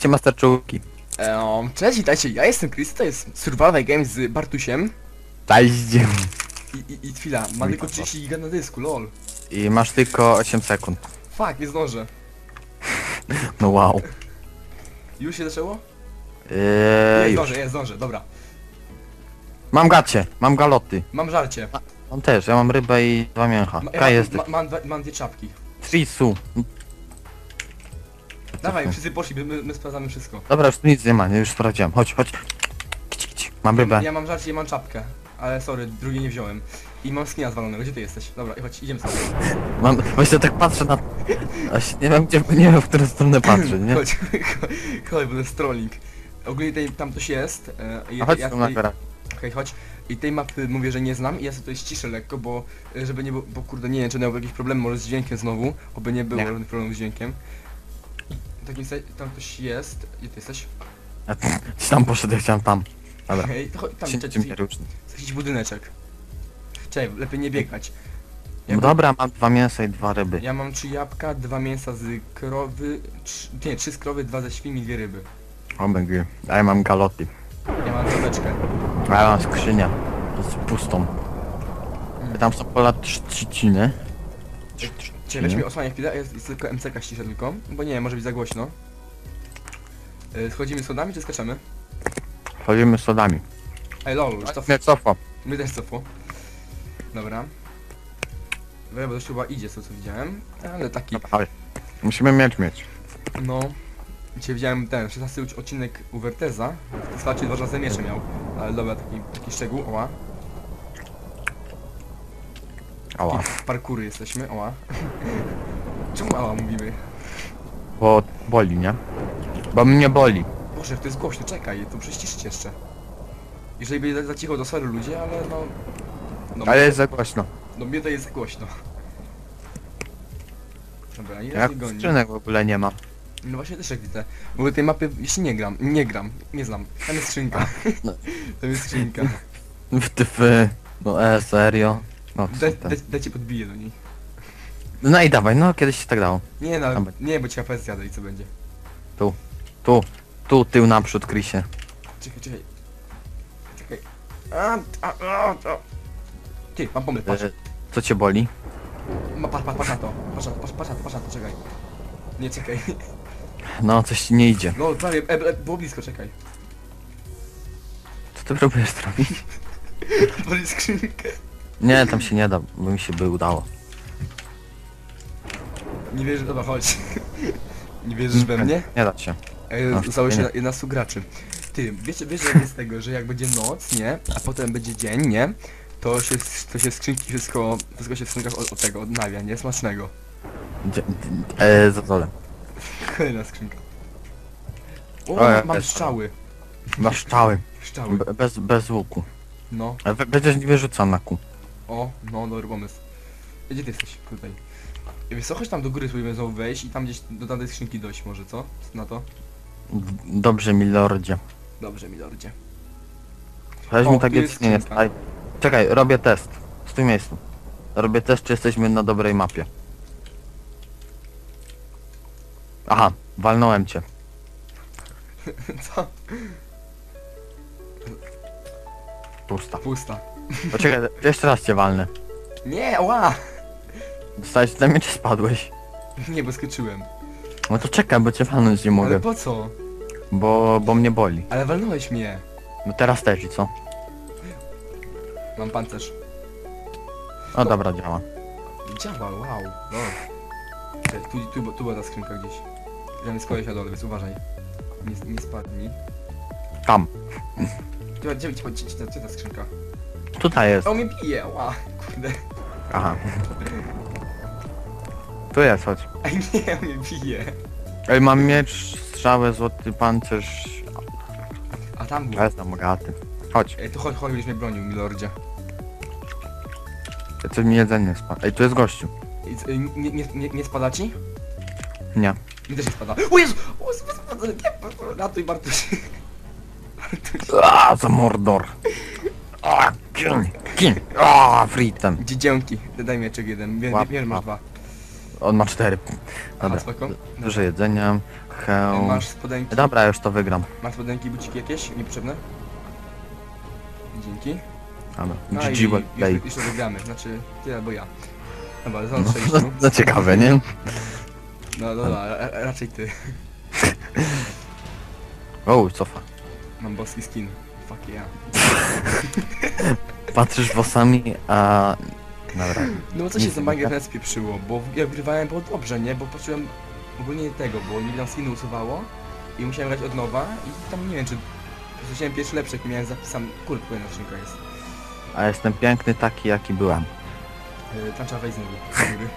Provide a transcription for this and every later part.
Witajcie Master Czułki. Um, cześć, witajcie, ja jestem Chris, to jest Survival Games z Bartusiem Cześć. i, i, i chwila, ma tylko 30 giga na dysku, lol. I masz tylko 8 sekund. Fuck, nie zdążę. No wow. Już się zaczęło? Eee, nie już. zdążę, nie zdążę, dobra. Mam gacie, mam galoty. Mam żarcie. Mam też, ja mam rybę i dwa mięcha. Ma, Kaj ja, jest. ma, mam, dwa- mam dwie czapki. Trisu. Dawaj, wszyscy poszli, my, my, my sprawdzamy wszystko. Dobra, już tu nic nie ma, nie, już sprawdziłem. Chodź, chodź. Kić, kić. Mam Ja, rybę. ja mam żarcie i mam czapkę. Ale sorry, drugie nie wziąłem. I mam skina zwalonego, gdzie ty jesteś? Dobra, chodź, idziemy sobie. Mam, właśnie tak patrzę na... Aś nie wiem gdzie, nie wiem w którą stronę patrzę, nie? Chodź, chodź, chodź, bo to jest trolling. Ogólnie tam coś jest. E, ja, A chodź ja tu na górę. Okej, chodź. I tej mapy mówię, że nie znam i ja sobie tutaj ściszę lekko, bo y, żeby nie było, bo kurde nie wiem czy miał jakiś problem może z dźwiękiem znowu, oby nie było Nie. żadnych problemów z dźwiękiem. Takim sensie, tam ktoś jest, gdzie ty jesteś? Ja tam poszedł, ja chciałem tam. Dobra. Okej, to chodź, tam, Się tam, czym nie różni. jakiś budyneczek. Czekaj, lepiej nie biegać. Ja, No dobra, mam dwa mięsa i dwa ryby. ja mam trzy jabłka, dwa mięsa z krowy, trz, nie, trzy z krowy, dwa ze świn i dwie ryby. O będzie. A ja mam galoty. Ja mam żabeczkę. A ja mam skrzynię. Z pustą. Tam są pola trz- trzciny. Czekaj, weź mi osłania chwilę, jest, jest tylko MCK ściszę tylko, bo nie, może być za głośno. Y, Schodzimy schodami czy skaczemy? Chodzimy sodami. Ej lol, już to Nie cofam. My też cofło. Dobra. Dobra, bo to chyba idzie, co co widziałem. Ale taki. Musimy mieć mieć. no... Dzisiaj widziałem ten, 16 odc- odcinek Uverteza. W starcie dwa razy miecze miał. Ale dobra, taki, taki szczegół, oła. Ała. Parkury jesteśmy, oła. Czemu ała mówimy? Bo boli, nie? Bo mnie boli. Boże, jak to jest głośno, czekaj, to prześciszcie jeszcze. Jeżeli będzie za cicho, to sorry ludzie, ale no... No, Ale jest za głośno. no mnie to jest za głośno. Dobra, Jak goni? skrzynek w ogóle nie ma. No właśnie też jak widzę. Bo tej mapy jeśli nie gram, nie gram, nie znam. Tam jest skrzynka. Tam jest skrzynka. Wtyfy. No e, serio. No, co Daj, ty? daj, dajcie podbiję do niej. no i dawaj, no kiedyś się tak dało. Nie no, Dobra. nie, bo ci HP zjada i co będzie. Tu. Tu. Tu, tył naprzód, Chrisie. Czekaj, czekaj. Czekaj. A, a, a, a. Ty, mam pomysł, patrz. E, Co cię boli? Ma, patrz, patrz, patrz na to. Patrz, na to, patrz, patrz na to, patrz na to, czekaj. Nie, czekaj. No, coś ci nie idzie. No, prawie, e, e, było blisko, czekaj. Co ty próbujesz zrobić? Boli skrzynkę. Nie, tam się nie da, bo mi się by udało. Nie wierzysz, dobra, chodź. Nie wierzysz we mnie? Nie da się. Ej, No, Zostało się nie. na- 11 graczy. Ty, wiesz, wiesz jak jest z tego, że jak będzie noc, nie? A potem będzie dzień, nie? To się, to się skrzynki wszystko, wszystko się w skrzynkach od, od tego odnawia, nie? Smacznego. Dzie- d- E, za dole. Kolejna skrzynka. O, O, ja mam też strzały. Masz strzały. Strzały. Be- Bez, bez łuku. No. A we- Będziesz nie wyrzucał na kół. O, no, dobry pomysł. Gdzie ty jesteś? Tutaj. Wiesz co, chodź tam do góry spróbujemy znowu wejść i tam gdzieś do tamtej skrzynki dojść może, co? Na to? Dobrze, milordzie. Dobrze, milordzie. Weź O, mi tak tu jest jest, nie jest. skrzynka. Aj. Czekaj, robię test. W tym miejscu. Robię test, czy jesteśmy na dobrej mapie. Aha, walnąłem cię. Co? Pusta. Pusta. Poczekaj, jeszcze raz cię walnę. Nie, ła! Dostałeś ode mnie, czy spadłeś? Nie, bo skoczyłem. No to czekaj, bo cię walnąć nie Ale mogę. po co? Bo, bo mnie boli. Ale walnąłeś mnie. No teraz też i co? Mam pancerz. O dobra, działa. Działa, wow. No. Czekaj, Tu, tu, tu była ta skrzynka gdzieś. Tam jest koleś na dole, więc uważaj. Nie, nie spadnij. Tam. Gdzie, gdzie, gdzie, gdzie, gdzie ta skrzynka? Tutaj jest. O, mnie bije, ła, kurde. Aha. Tu jest, chodź. Ej, nie, mnie bije. Ej, mam miecz, strzałę, złoty pancerz. A tam był. Ja jestem bogaty. Chodź, Ej, to chodź, chodź, będziesz mnie bronił, milordzie. co mi jedzenie spadło. Ej, tu jest gościu. I co, Nie, nie, nie, nie spada ci? Nie. Mi też nie spada. O Jezu! O Jezu, spada! Nie, ratuj Bartuś. Bartuś. A, za mordor. A, kin, kin. A, fritem. Gdzie dzięki? Daj mieczek jeden. Wiem, Łap, wiem, masz łap. dwa. On ma cztery. Aha, Dobra. spoko. Dużo jedzenia. trochę... Masz spodenki, Dobra, już to wygram. masz spodenki, buciki jakieś? Niepotrzebne? Dzięki. Dobra. No i GG play. już, już to wygramy, znaczy ty albo ja. Dobra, No, zon 6, no, no. no ciekawe, nie? No dobra, ra- raczej ty. O, cofa. Mam boski skin. Fuck yeah. Patrzysz włosami, a... Dobra. No bo co się Nic za nie Minecraft tak? spieprzyło, bo jak wygrywałem było dobrze, nie? Bo patrzyłem ogólnie tego, bo tam skiny usuwało i musiałem grać od nowa i tam nie wiem czy... Słyszałem pierwszy lepszy, jaki miałem zapisam... Kurde, na skrzynka jest. A jestem piękny taki, jaki byłem. Yy, tam trzeba wejść znowu. góry.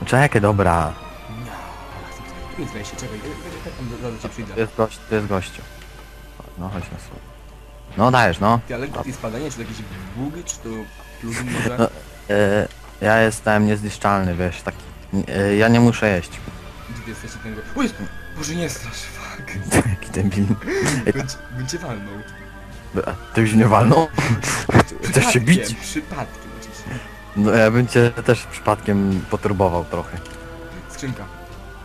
No Czekaj, dobra. Tu jest wejście, czekaj, ja tam do, do, przyjdę. jest, gość, to jest gościu. No chodź na słowo. No dajesz, no. Ty, ale gdzie spadanie, czy to jakieś bugy, czy to plugin może? No. E, ja jestem niezniszczalny, wiesz, taki... E, ja nie muszę jeść. Gdzie jesteś ten go? O jest! Boże nie strasz, fuck. Jaki debil. Bądź cię walnął. Ty już nie walnął? Chcesz się bić? Przypadkiem, oczywiście. No ja bym cię też przypadkiem poturbował trochę. Skrzynka.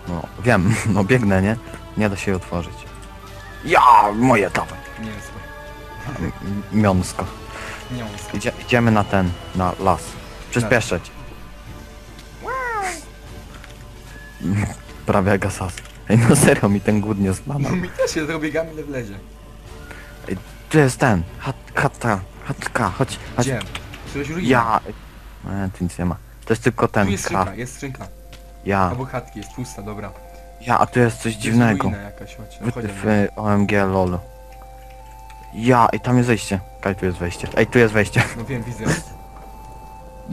No, wiem, no biegnę, nie? Nie da się jej otworzyć. Ja, moje dawaj. Nie słuchaj. Miąsko. Skrzynki. Idzie, idziemy na ten, na las. Przyspieszać. Prawie jak asas. Ej, no serio, mi ten głód nie zbanał. Mi też się zrobiegami ile wlezie. Tu jest ten, chat, chata, chatka, chodź, chodź. Gdzie? Ja. E, tu nic nie ma. To jest tylko Tu ten, jest ka, skrzynka, jest skrzynka. ja. Albo chatki, jest pusta, dobra. Ja, a tu jest coś Tu jest dziwnego. ruina jakaś, chodź. W, w OMG lol. Ja, i tam jest wejście. Kaj, tu jest wejście. Ej, tu jest wejście. No wiem, widzę.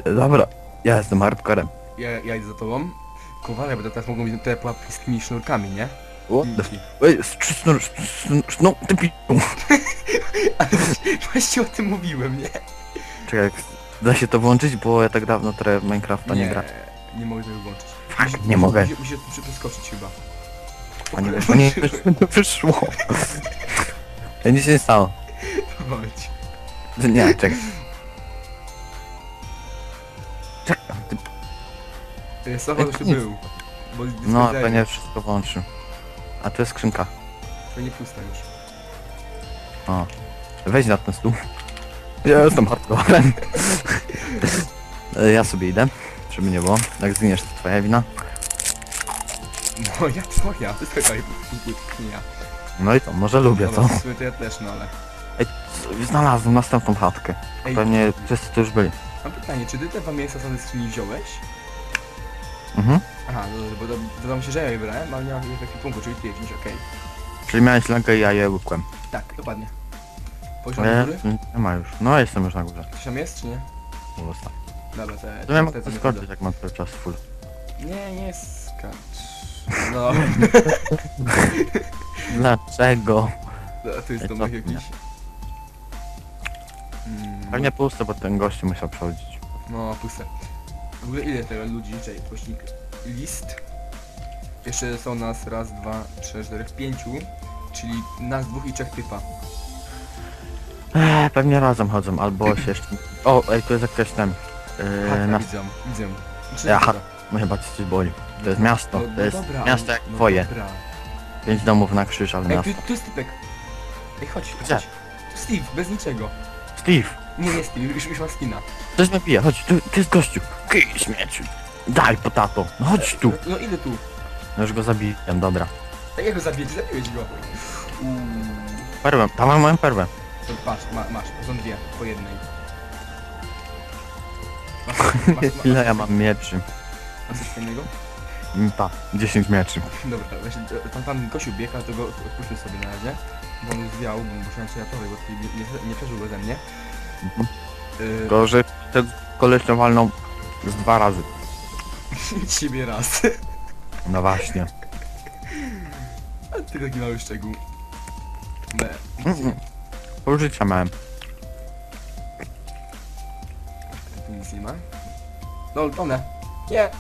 Dobra, ja jestem hardcorem. Ja, ja idę za tobą. Kowale, bo teraz mogą być te pułapki z tymi sznurkami, nie? What the f... Ej, sznur, no, ty pi... Ale właśnie o tym mówiłem, nie? Czekaj, jak da się to włączyć, bo ja tak dawno trochę w Minecrafta nie, gra. nie mogę tego włączyć. Fuck, nie mogę. Musi, musi, musi przeskoczyć chyba. A nie, o nie, to wyszło. Ja nic się nie stało. Chodź. Nie, czekaj. Czekaj, ty... Y, Sofa już tu był. Bo No, dyspensery. pewnie wszystko włączył. A tu jest skrzynka. To nie pusta już. O. Weź na ten stół. Ja jestem hardcorem. E, Ja sobie idę, żeby nie było. Jak zginiesz, to twoja wina. Moja, twoja. Wyskakaj, nie ja. No i to, może lubię, co? To ja też, no ale... Ej, c- znalazłem następną chatkę. Ej, Pewnie wszyscy tu już byli. mam pytanie, czy ty te dwa miejsca ze skrzyni wziąłeś? Mhm. Aha, no, bo to wydawało mi się, że ja je brałem, ale nie ich w ekwipunku, czyli ty je wziąć, okej. Czyli miałeś lękę i ja je łykłem. Tak, dokładnie. Poziom Nie, góry? nie ma już. No jestem już na górze. Coś tam jest, czy nie? Zostaw. Dobra, te... To ja te- mogę te- skoczyć, jak mam cały czas full. Nie, nie skacz. No, Dlaczego? no to jest Ej, domek co? jakiś. Mm, Pewnie puste, bo ten gościu musiał przechodzić. No, puste. W ogóle ile tego ludzi, czekaj, głośnik list. Jeszcze są nas raz, dwa, trzy, cztery, pięciu. Czyli nas dwóch i trzech typa. Eee, pewnie razem chodzą, albo się jeszcze... O, ej, tu jest jakaś ten... Yy, na... widzę, widzę. Ja, dobra. no chyba coś boli. To jest miasto, No, to no jest dobra, miasto jak no twoje. Dobra. Pięć domów na krzyż, ale Ej, miasto. tu, tu jest typek. Ej, chodź, Gdzie? chodź. Tu Steve, bez niczego. Steve, Nie, nie Steve, już, już ma skina. ktoś mnie pije, chodź, tu, tu jest gościu. Kij, śmieci. Daj, potato, no chodź tu. No, no ile tu? No już go zabiłem, dobra. Jak ja go zabiję? Zabiłeś go. Uuu. Perwę, tam mam perwę. To patrz, ma, masz, są dwie, po jednej. Masz, masz, masz, Ile ja mam mieczy? Masz coś fajnego? Mm, Pa, 10 mieczy. Dobra, właśnie e, tam pan Kosiu biega, to go odpuśćmy sobie na razie. Bo on zwiał, bo musiałem sobie naprawić, bo tutaj nie, nie, nie przeżył beze mnie. Mhm. Yy, Tylko, że ten koleś to walnął z dwa razy. ciebie raz. No właśnie. A ty taki mały szczegół. B. Mm, Pół życia miałem. Tu nic nie ma. Lol, one. Nie,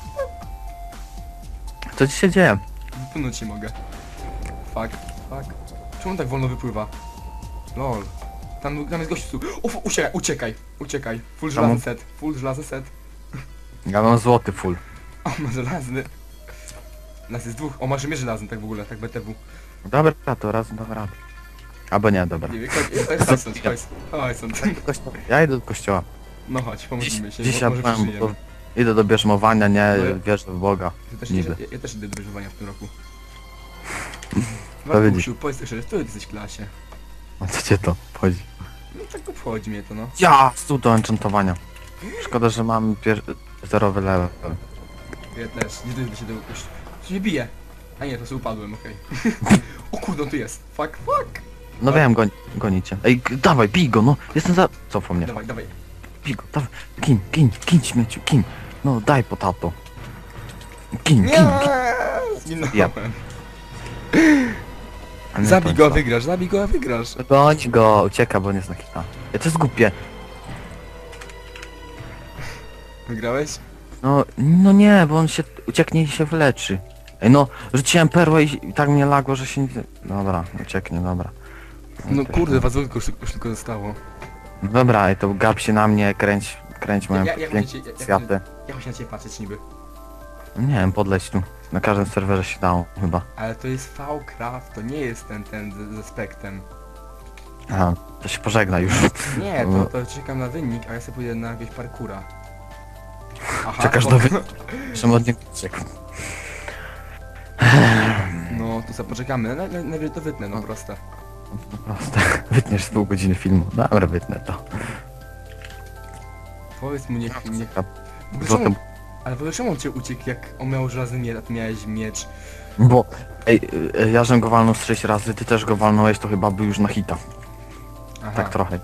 Co ci się dzieje? wypłynąć nie mogę. Fuck, fuck. Czemu on tak wolno wypływa? Lol. Tam, tam jest gościu. Uf, uciekaj, uciekaj, uciekaj. Full Czemu? żelazny set, full żelazny set. Ja mam złoty full. O, ma żelazny. Nas jest dwóch. O, masz mnie żelazny tak w ogóle, tak BTW. Dobra, to raz dam radę. Albo nie, dobra. Nie wiem, chodź, chodź, chodź stąd, chodź. Chodź stąd. Ja idę do kościoła. No chodź, Dziś, pomóżmy się, dzisiaj może przeżyjemy. Idę do bierzmowania, nie No ja- wierzę w Boga. Ja też, niby. ja, ja też idę do bieżowania w tym roku. To widzisz. Markusiu, powiedz też, że ty jesteś w klasie. A co cię to chodzi? No tak obchodzi mnie to, no. Ja, stół do enchantowania. Szkoda, że mam pier... zerowy level. Ja też, nie dojdę się do jakoś... Się nie bije. A nie, po prostu upadłem, okej. o kurde, on tu jest. Fuck, fuck. No wiem, goń, gonicie. Ej, g- dawaj, bij go, no. Jestem za... Cofał mnie. Dawaj, dawaj. Bij go, dawaj. Gin, gin, gin, śmieciu, gin. No, daj potato. Gin, gin, gin. Zginąłem. Ja. A nie, Zabij go, a co? wygrasz, zabij go, a wygrasz. Goń go, ucieka, bo nie zna hita. Ja to jest głupie. Wygrałeś? No, no nie, bo on się ucieknie i się wyleczy. Ej no, rzuciłem perłę i, i tak mnie lagło, że się nie... Dobra, ucieknie, dobra. No kurde, was tylko, już tylko zostało. Dobra, ej, to gap się na mnie, kręć, kręć moją Ja-. Jak się na ciebie patrzeć niby? Nie wiem, podleć tu. Na każdym serwerze się dało, chyba. Ale to jest V-Craft, to nie jest ten, ten z, ze spektem. Aha, to się pożegna już. Nie, to, to czekam na wynik, a ja sobie pójdę na jakiegoś parkura. Aha, Czekasz do wyniku. Przewodnik uciekł. No, to sobie poczekamy. Na- na- Najwyżej to wytnę, no proste. No proste. Wytniesz z pół godziny filmu. Dobra, wytnę to. Powiedz mu, niech... niech... Bo Złote... czemu, ale ogóle czemu on cię uciekł, jak on miał żelazny miecz, a ty miałeś miecz? Bo, ej, y, ja żem go walnął z 6 razy, ty też go walnąłeś, to chyba był już na hita. Aha, Tak trochę,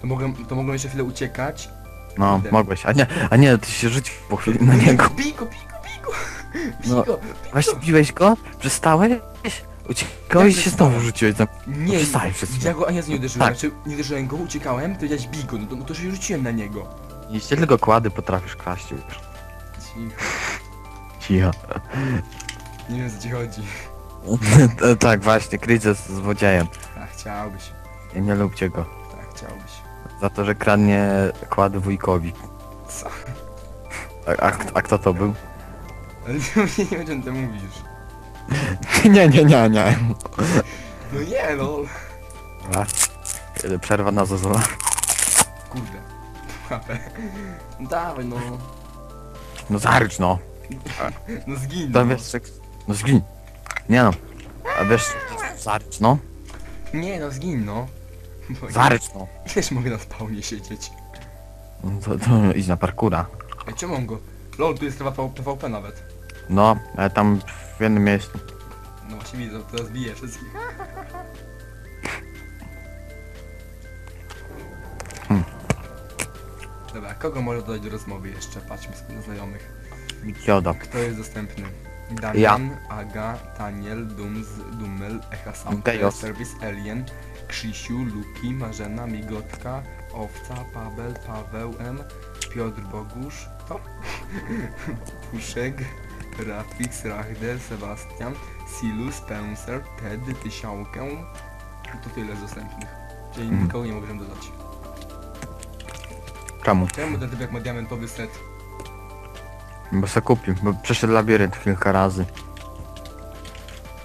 to mogłem, to mogłem jeszcze chwilę uciekać. No, Kurde. mogłeś. A nie, a nie, ty się rzucił po chwili na niego. Bij go, bij go, bij go! Bij No. Właśnie biłeś go, przestałeś, uciekałeś i się znowu rzuciłeś za... Nie, chwilę. ja go ani razu nie uderzyłem, Tak. znaczy nie uderzyłem go, uciekałem, to powiedziałeś bij go, no to, no to się rzuciłem na niego. Jeśli tylko kłady potrafisz kraść już. Cicho, Cicho. nie wiem co ci chodzi. tak, właśnie, kryć z złodziejem. A chciałbyś, I nie lubcie go. tak chciałbyś. Za to, że kradnie kłady wujkowi. Co? A, a, a kto to był? Ale nie, nie wiem o czym ty mówisz. nie, nie, nie, nie. No nie no, Dobra. Przerwa na zozola. kurde. No Dawaj no, No zarycz no. no zgin. To No. wiesz. No zgin. Nie no. A wiesz, zarycz no. Nie no, zgin no. Bo Zarycz no. Ileż mogę na spawnie siedzieć? No To, to idź na parkura. Ej, czemu on go? Lol, tu jest chyba PvP nawet. No, ale tam w jednym miejscu. No właśnie widzę, teraz biję wszystkich. Dobra, kogo może dodać do rozmowy jeszcze? Patrzmy sobie na znajomych. Mikioda. Kto jest dostępny? Damian, Aga, Daniel, Dums, Dummel, Echa Sam, Gejos. Service Alien, Krzysiu, Luki, Marzena, Migotka, Owca, Paweł, Paweł M, Piotr Bogusz, to? Puszek, Rafix, Rachder, Sebastian, Silus, Spencer, Ted, Tysiałkę. To tyle z dostępnych. Czyli Mhm. nikogo nie możemy dodać. Czemu? Czemu ten typ jak ma diamentowy set? Bo se kupił, bo przeszedł labirynt kilka razy.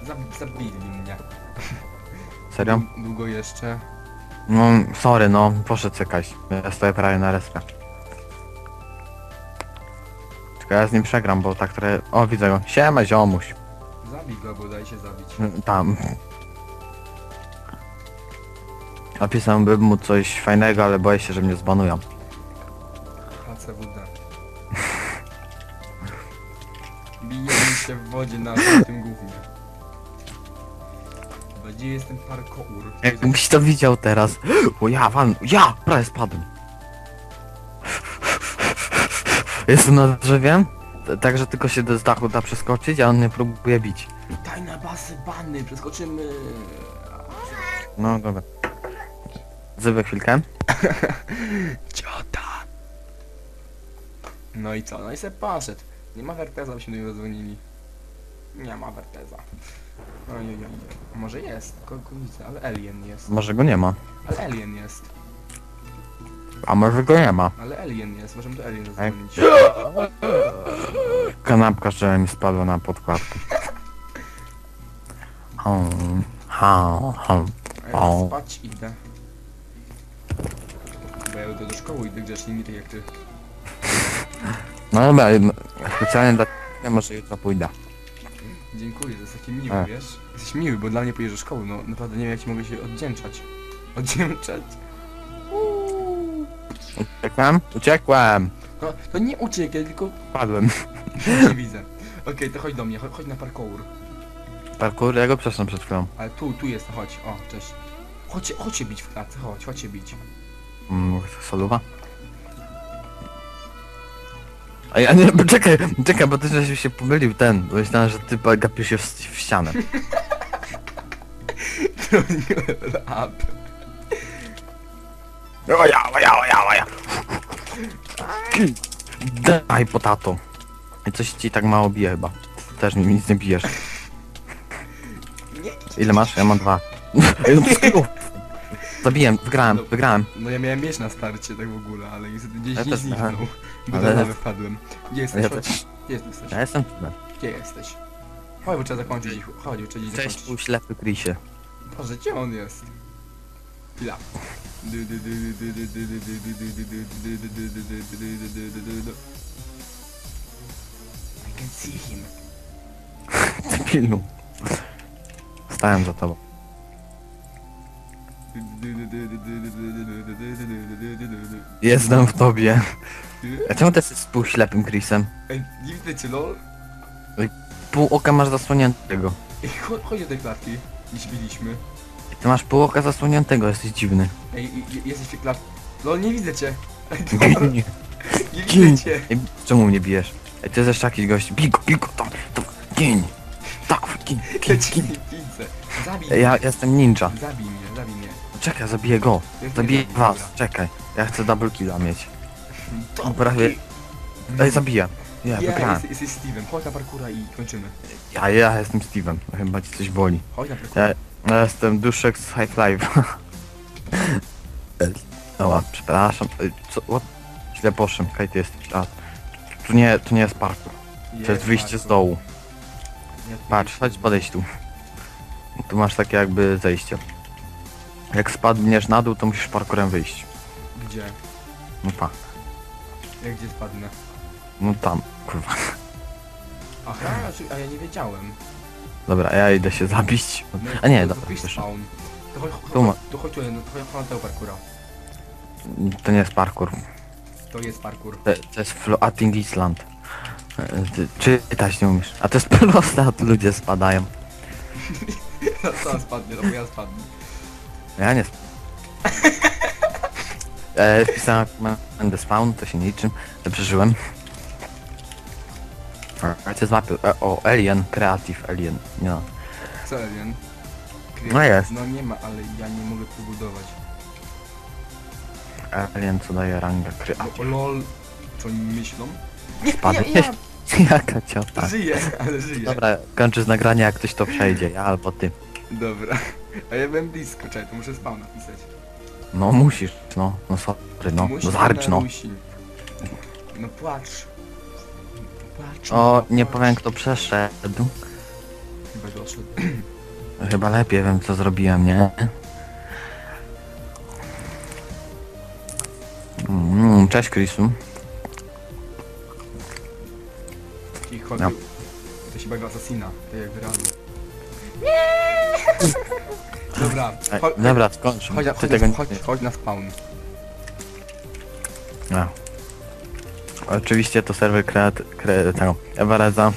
Zab zabili mnie. Serio? Dłu- Długo jeszcze. No, sorry no, poszedł czekać. Ja stoję prawie na respie. Tylko ja z nim przegram, bo tak trochę... O, widzę go. Siema, ziomuś. Zabij go, bo daj się zabić. Tam. Napisałbym mu coś fajnego, ale boję się, że mnie zbanują. Się w wodzie na tym głównie. Chyba Gdzie jest ten parkour? Jakbyś to widział teraz. O ja, wan... Ja! Prawie spadłem. Jestem na drzewie, t- tak że tylko się z dachu da przeskoczyć, a on mnie próbuje bić. Witaj na basy bany, przeskoczymy. No dobra. Zybę chwilkę. Ciota. No i co? No i se poszedł. Nie ma Werteza, byśmy do niego dzwonili. Nie ma Werteza. Oj, oj, oj. A Może jest, kogo widzę, ale Alien jest. Może go nie ma. Ale Alien jest. A może go nie ma. Ale Alien jest, możemy do Alien zadzwonić. Kanapka, że mi spadła na podkładkę. hum, ha, hum. A ja O. spać idę. Bo ja do, do szkoły idę grzecznie, nie tak jak ty. No dobra, m- specjalnie dla ja może jutro pójdę. Dziękuję, to jest taki miły, A. wiesz? Jesteś miły, bo dla mnie pójdziesz do szkoły, no naprawdę nie wiem jak ci mogę się oddzięczać. Oddzięczać? Uuu. Uciekłem? Uciekłem! No, to nie uciekaj, tylko Padłem. nie widzę. Okej, to chodź do mnie, chodź, chodź na parkour. Parkour, ja go przeszłem przed chwilą. Ale tu, tu jest, chodź, o, cześć. Chodź, chodź się bić w klatce, chodź, chodź się bić. Mm, soluwa? A ja nie, czekaj, czekaj, bo ty żeś się pomylił ten, bo myślałem, że ty gapisz się w, w ścianę. Level up. Oja, oja, oja, oja. Daj potato. I coś ci tak mało bije chyba. Też mi nic nie bijesz. Nie. Ile masz? Ja mam dwa. Ej, no to skoro- Zabiłem, wygrałem, wygrałem. No ja miałem mieć na starcie tak w ogóle, ale niestety gdzieś Ja nie też zniknął. miałem. Ale- do lawy wpadłem. Gdzie jesteś? Ja Chodź. też. Gdzie jesteś? Ja jestem tutaj. Gdzie jesteś? Chodź, bo trzeba zakończyć ich. Chodź, trzeba Cześć, zakończyć. pół ślepy Chrisie. Boże, gdzie on jest? Chwila. I can see him. Debilu. Stałem za tobą. Jestem w tobie. A czemu ty jesteś z półślepym Chrisem? Ej, nie widzę cię, lol. Pół oka masz zasłoniętego. Ej, cho- chodź do tej klatki. Gdzieś byliśmy. Ty masz pół oka zasłoniętego, jesteś dziwny. Ej, i- i- jesteś w tej klatce. Lol, nie widzę cię. Ej, dobra, Nie, widzę cię. Ej, czemu mnie bijesz? Ej, to jest jeszcze jakiś gość. Bij go, bij go, to, to, gin. Tak, gin, Ja cię nie widzę. Zabij Ej, mnie. Ja jestem ninja. Zabij mnie. Czekaj, zabiję go. Zabiję nie was, czekaj. Ja chcę double killa mieć. To prawie- Ej, zabiję. Ja, Ja, wygrałem. jesteś, jesteś Steve'em. Chodź na parkura i kończymy. Ja, ja jestem Steve'em. Chyba ci coś boli. Chodź na parkura. Ja, ja jestem duszek z High Life. Dobra, przepraszam. Co? What? Źle poszłem. Kaj ty jesteś? A, tu nie, tu nie jest parkour. To jest wyjście z parkour. dołu. Ja tu Patrz, chodź podejść tu. Tu masz takie jakby zejście. Jak spadniesz na dół, to musisz parkurem wyjść. Gdzie? No pa. Jak gdzie spadnę? No tam, kurwa. Aha, a czy- a ja nie wiedziałem. Dobra, ja idę się zabić. No, A nie, to- dobra, wyszedł. spawn. To chodź, chodź, Tu ma- to chodź no to chodź na tego parkura. To nie jest parkour. To jest parkour. To, to jest Floating Island. E, Ty czytać nie umiesz. A to jest proste, a tu ludzie spadają. No co spadnie, no bo ja spadnę. Ja nie e, wpisałem będę spawn, to się nie liczy. To przeżyłem. A cię złapił. E, o, Alien, Creative Alien. Nie no. Co, Alien? No jest. No nie ma, ale ja nie mogę pobudować. Alien co daje rangę Creative. o lol, co oni myślą? Nie, Spadłeś? ja, ja Jaka ciota. żyję, ale żyję. Dobra, kończę z nagrania jak ktoś to przejdzie, ja albo ty. Dobra. A ja byłem blisko, czekaj, to muszę spawn napisać. No musisz, no, no sorry, no, Musi no zarcz na no. Rusi. No płacz. Płacz. O, no, nie płacz. powiem kto przeszedł. Chyba doszedł. Chyba lepiej wiem co zrobiłem, nie? Mm, cześć Chrisu. I chodził. No. To się bawił asasina, tak jak w realu. Dobra, Ej, chodź, Dobra, skończ. chodź, Ty chodź, tego na, nie... chodź, chodź na spawn. A. Oczywiście to serwer kreat... Kre... tego... Evareza.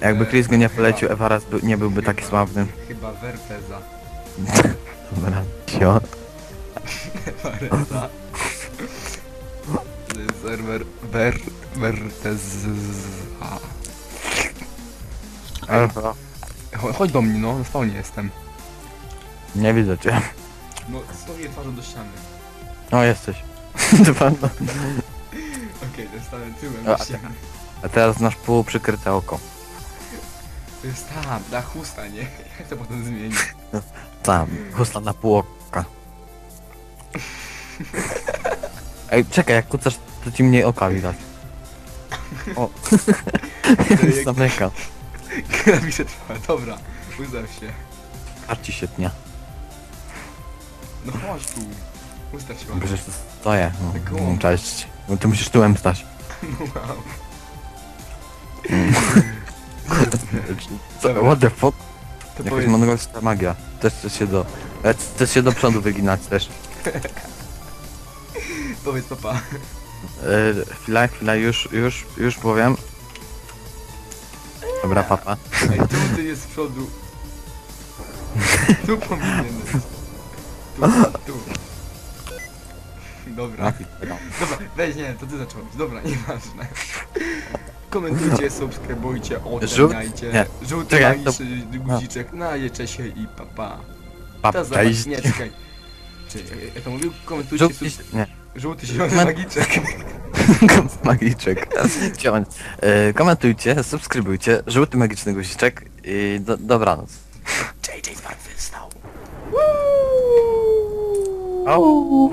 Jakby Chris go nie polecił, Evarez by, nie byłby taki sławny. Chyba Verteza. Dobra, sio. To jest serwer Ver... Verteza. Alfa. Cho- Chodź do mnie, no, na spawnie jestem. Nie widzę cię. No, stoję twarzą do ściany. O, jesteś. Dwa. Okej, okay, stanę tyłem A, do ściany. A teraz masz pół przykryte oko. To jest tam, ta chusta, nie? Jak to potem zmienić? Tam, chusta na pół oka. Ej, czekaj, jak kucasz, to ci mniej oka widać. O. Zamykam. Napiszę trwa, dobra, udaw się. Parci się tnie. No chodź tu. Ustaw się No ładnie. Przecież to stoję. Tak No, gołąb. no, cześć. No ty musisz tyłem stać. No wow. Co, Dobra. what the fuck? To Jakaś powiedz, mongolska magia. Też chcesz się do... e, Chcesz się do przodu wyginać też. powiedz papa. E, chwila, chwila, już, już, już powiem. Dobra, papa. Ej, tu ty jest z przodu. Tu powinien być. Tu, tu. Dobra. Dobra, weź nie, to ty zacząłeś. Dobra, nieważne. Komentujcie, subskrybujcie, oceniajcie. nie. Żółty Czekaj, magiczny guziczek, najecze się i papa. Papa, To zobacz, cześć. nie, czekaj. Czy, jak to mówił, komentujcie, Żółty... sub... Nie. żółty zielony magiczek. Magiczek. Chciałem. E, komentujcie, subskrybujcie. Żółty magiczny guziczek i do, dobranoc. JJ zmartwychwstał. Au.